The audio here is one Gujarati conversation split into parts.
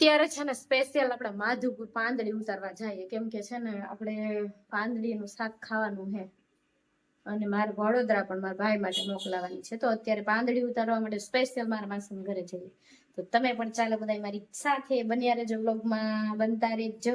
ત્યારે છે ને સ્પેશિયલ આપણે માધુપુર પાંદડી ઉતારવા જઈએ કેમ કે છે ને આપણે પાંદડીનું શાક ખાવાનું છે અને મારે વડોદરા પણ મારા ભાઈ માટે મોકલાવાની છે તો અત્યારે પાંદડી ઉતારવા માટે સ્પેશિયલ મારા માસમ ઘરે જઈએ તો તમે પણ ચાલો બધા મારી સાથે બન્યા રહેજો બ્લોગમાં બનતા રહેજો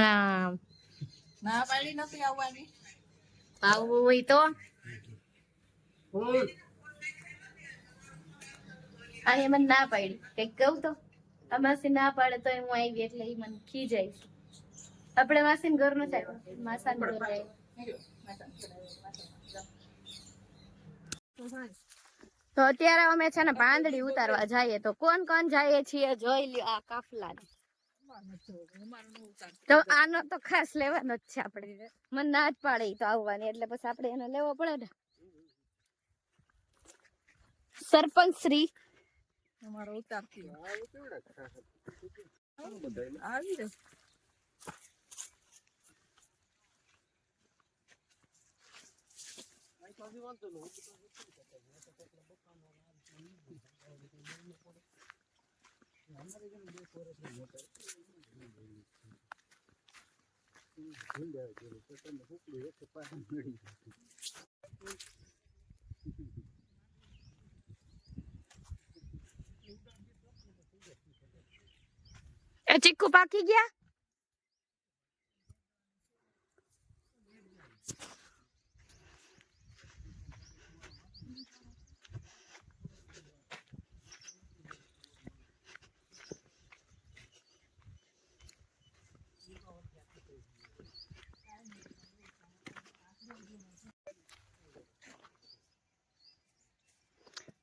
રામ રામ ના પાડી નથી આવવાની આવવું હોય તો આ મને ના પાડી કઈક કહું તો આ માસી ના પાડે તો હું આવી એટલે એ મને ખી જાય આપણે માસી ને ઘર નું થાય માસા ઘર જાય તો અત્યારે અમે છે ને પાંદડી ઉતારવા જઈએ તો કોણ કોણ જઈએ છીએ જોઈ લ્યો આ કાફલા તો આનો તો ખાસ લેવાનો જ છે આપણે મને ના જ પાડે તો આવવાની એટલે પછી આપણે એનો લેવો પડે ને સરપંચ શ્રી અમારો ઉતારતી આવી ચીકુ પાકી ગયા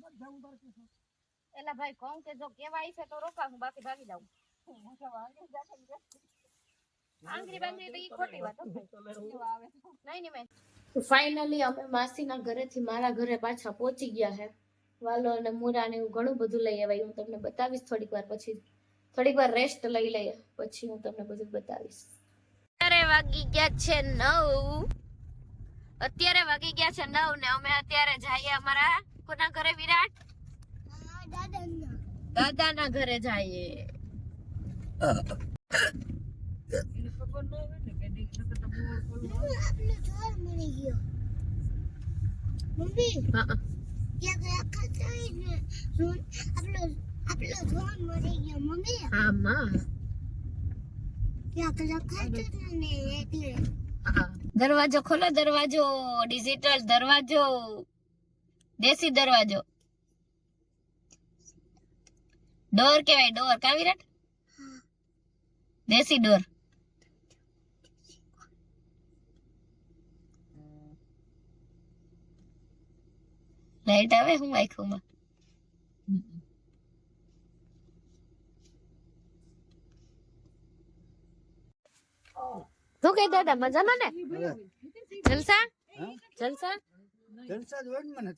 મજા ઉતાર કે છે એલા ભાઈ કોમ કે જો કેવા છે તો રોકા હું બાકી ભાડી જાઉં હું જવા જમ ભાંગરી બને તો ઈ ખોટી વાત હોય તો મે આવે નઈ નઈ મે ફાઇનલી અમે માસી ના ઘરે થી મારા ઘરે પાછા પહોંચી ગયા છે વાળો અને મુરાને હું ઘણું બધું લઈ એવા હું તમને બતાવીશ થોડીક વાર પછી થોડીક વાર રેસ્ટ લઈ લઈ પછી હું તમને બધું બતાવીશ અત્યારે વાગી ગયા છે 9 અત્યારે વાગી ગયા છે 9 ને અમે અત્યારે જઈએ અમારા કોના ઘરે વિરાટ દાદાના ઘરે જઈએ દરવાજો ખોલો દરવાજો ડિજિટલ દરવાજો દેશી દરવાજો ડોર કહેવાય ડોર કા વિરાટ દેશી ડોર લાઈટ આવે હું આંખોમાં શું કહેતા હતા મજામાં ને જલસા જલસા જલસા જ મને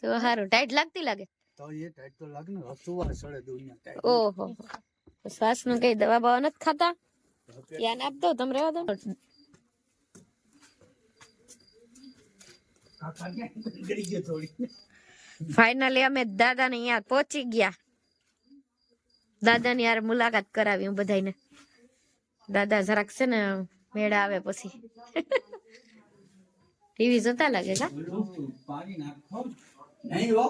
તો સારું ટાઈટ લાગતી લાગે તો એ ટાઈટ તો લાગે ને સુવા સળે દુનિયા ટાઈટ ઓહો શ્વાસ નું કઈ દવા બવા નથી ખાતા ધ્યાન આપ દો તમે રહેવા દો ફાઇનલી અમે દાદા ને અહીંયા પહોંચી ગયા દાદા ની યાર મુલાકાત કરાવી હું બધાને દાદા જરાક છે ને મેળા આવે પછી ટીવી જોતા લાગે કા નહીં લો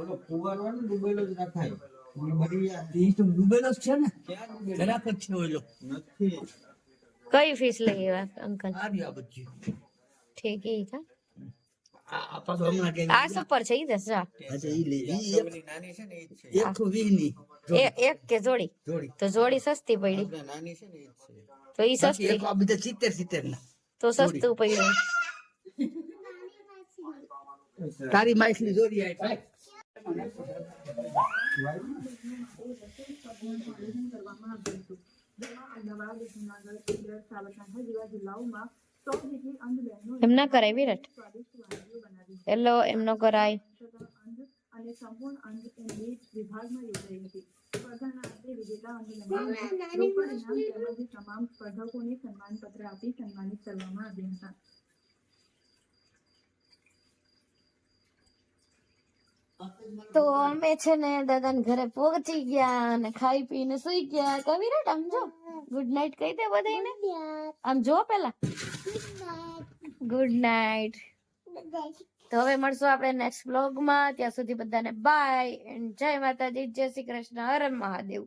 ઓલો કુવાનો ડૂબેલો જ નખાય કઈ ફીસ લઈ અંકલ ઠીક ઈ કા આ સુપર છે ઈ દસ નાની છે ને ઈ છે 120 ની એક કે જોડી તો જોડી સસ્તી પડી નાની છે ને ઈ છે તો ઈ સસ્તી તો સસ્તું પડ્યું તારી માછલી જોરી આય ભાઈ એમ ના કરાય વિરાટ હેલો એમ નો કરાય અને સંપૂર્ણ અંગ વિભાગમાં યોજાઈ હતી સ્પર્ધાના અંતે વિજેતા અને મહેમાન લોકો ઇનામ તેમજ તમામ સ્પર્ધકોને સન્માનપત્ર આપી સન્માનિત કરવામાં આવ્યા હતા તો અમે છે ને દાદાને ઘરે પહોંચી ગયા અને ખાઈ પીને સુઈ ગયા કવિ આમ જો ગુડ નાઇટ કહી દે બધાને આમ જો પેલા ગુડ નાઇટ તો હવે મળશું આપણે નેક્સ્ટ બ્લોગમાં ત્યાં સુધી બધાને બાય એન્ડ જય માતાજી જય શ્રી કૃષ્ણ હર મહાદેવ